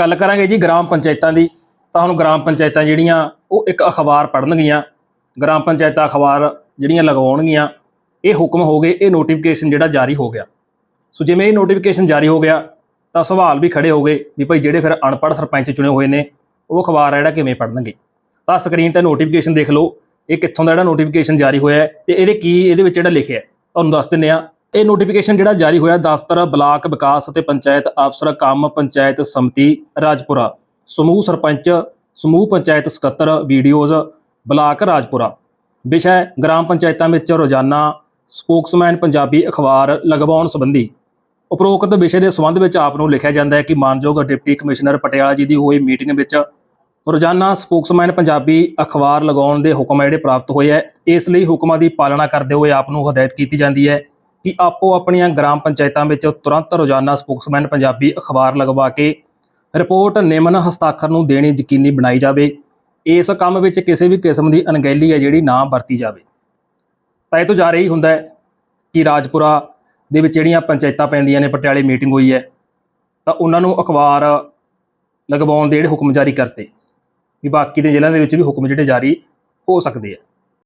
ਗੱਲ ਕਰਾਂਗੇ ਜੀ ਗ੍ਰਾਮ ਪੰਚਾਇਤਾਂ ਦੀ, ਤਾਂ ਹੁਣ ਗ੍ਰਾਮ ਪੰਚਾਇਤਾਂ ਜਿਹੜੀਆਂ, ਉਹ ਇੱਕ ਅਖਬਾਰ ਪੜ੍ਹਨਗੀਆਂ। ਗ੍ਰਾਮ ਪੰਚਾਇਤਾਂ ਅਖਬਾਰ ਜਿਹੜੀਆਂ ਲਗਵਾਉਣਗੀਆਂ, ਇਹ ਹੁਕਮ ਹੋ ਗਏ, ਇਹ ਨੋਟੀਫਿਕੇਸ਼ਨ ਜਿਹੜਾ ਜਾਰੀ ਹੋ ਗਿਆ। ਸੋ ਜਿਵੇਂ ਇਹ ਨੋਟੀਫਿਕੇਸ਼ਨ ਜਾਰੀ ਹੋ ਗਿਆ, ਤਾਂ ਸਵਾਲ ਵੀ ਖੜੇ ਹੋ ਗਏ ਵੀ ਭਾਈ ਜਿਹੜੇ ਫਿਰ ਅਨਪੜ੍ਹ ਸਰਪੰਚ ਚੁਣੇ ਹੋਏ ਨੇ, ਉਹ ਅਖਬਾਰ ਆ ਜਿਹੜਾ ਕਿਵੇਂ ਪੜ੍ਹਨਗੇ? ਤਾਂ ਸਕਰੀਨ ਤੇ ਨੋਟੀਫਿਕੇਸ਼ਨ ਦੇਖ ਲਓ, ਇਹ ਕਿੱਥੋਂ ਦਾ ਜਿਹੜਾ ਨੋਟੀਫਿਕੇਸ਼ਨ ਜਾਰੀ ਹੋਇਆ ਹੈ, ਤੇ ਇਹਦੇ ਕੀ, ਇਹਦੇ ਵਿੱਚ ਜਿਹੜਾ ਲਿਖਿਆ ਤੁਹਾਨੂੰ ਦੱਸ ਦਿੰਨੇ ਆ ਇਹ ਨੋਟੀਫਿਕੇਸ਼ਨ ਜਿਹੜਾ ਜਾਰੀ ਹੋਇਆ ਦਫ਼ਤਰ, ਬਲਾਕ ਵਿਕਾਸ ਅਤੇ ਪੰਚਾਇਤ ਅਫਸਰ, ਕੰਮ ਪੰਚਾਇਤ ਸਮਿਤੀ, ਰਾਜਪੁਰਾ। ਸਮੂਹ ਸਰਪੰਚ, ਸਮੂਹ ਪੰਚਾਇਤ ਸਕੱਤਰ ਵੀਡੀਓਜ਼ ਬਲਾਕ ਰਾਜਪੁਰਾ। ਵਿਸ਼ਾ ਗ੍ਰਾਮ ਪੰਚਾਇਤਾਂ ਵਿੱਚ ਰੋਜ਼ਾਨਾ ਸਪੋਕਸਮੈਨ ਪੰਜਾਬੀ ਅਖਬਾਰ ਲਗਵਾਉਣ ਸੰਬੰਧੀ। ਉਪਰੋਕਤ ਵਿਸ਼ੇ ਦੇ ਸੰਬੰਧ ਵਿੱਚ ਆਪ ਨੂੰ ਲਿਖਿਆ ਜਾਂਦਾ ਹੈ ਕਿ ਮਾਨਯੋਗ ਡਿਪਟੀ ਕਮਿਸ਼ਨਰ ਪਟਿਆਲਾ ਜੀ ਦੀ ਹੋਈ ਮੀਟਿੰਗ ਵਿੱਚ ਰੋਜ਼ਾਨਾ ਸਪੋਕਸਮੈਨ ਪੰਜਾਬੀ ਅਖਬਾਰ ਲਗਾਉਣ ਦੇ ਹੁਕਮ ਜਿਹੜੇ ਪ੍ਰਾਪਤ ਹੋਏ ਹੈ। ਇਸ ਲਈ ਹੁਕਮਾਂ ਦੀ ਪਾਲਣਾ ਕਰਦੇ ਹੋਏ ਆਪ ਨੂੰ ਹਦਾਇਤ ਕੀਤੀ ਜਾਂਦੀ ਹੈ ਕਿ ਆਪੋ ਆਪਣੀਆਂ ਗ੍ਰਾਮ ਪੰਚਾਇਤਾਂ ਵਿੱਚ ਤੁਰੰਤ ਰੋਜ਼ਾਨਾ ਸਪੋਕਸਮੈਨ ਪੰਜਾਬੀ ਅਖਬਾਰ ਲਗਵਾ ਕੇ ਰਿਪੋਰਟ ਨਿਮਨ ਹਸਤਾਖਰ ਨੂੰ ਦੇਣੀ ਯਕੀਨੀ ਬਣਾਈ ਜਾਵੇ। ਇਸ ਕੰਮ ਵਿੱਚ ਕਿਸੇ ਵੀ ਕਿਸਮ ਦੀ ਅਣਗਹਿਲੀ ਹੈ ਜਿਹੜੀ ਨਾ ਵਰਤੀ ਜਾਵੇ। ਤਾਂ ਇਹ ਤੋਂ ਜਾ ਰਹੀ ਹੁੰਦਾ ਹੈ ਕਿ ਰਾਜਪੁਰਾ ਦੇ ਵਿੱਚ ਜਿਹੜੀਆਂ ਪੰਚਾਇਤਾਂ ਪੈਂਦੀਆਂ ਨੇ, ਪਟਿਆਲੇ ਮੀਟਿੰਗ ਹੋਈ ਹੈ, ਤਾਂ ਉਹਨਾਂ ਨੂੰ ਅਖਬਾਰ ਲਗਵਾਉਣ ਦੇ ਜਿਹੜੇ ਹੁਕਮ ਜਾਰੀ ਕਰਤੇ। ਵੀ ਬਾਕੀ ਦੇ ਜ਼ਿਲ੍ਹਿਆਂ ਦੇ ਵਿੱਚ ਵੀ ਹੁਕਮ ਜਿਹੜੇ ਜਾਰੀ ਹੋ ਸਕਦੇ ਆ।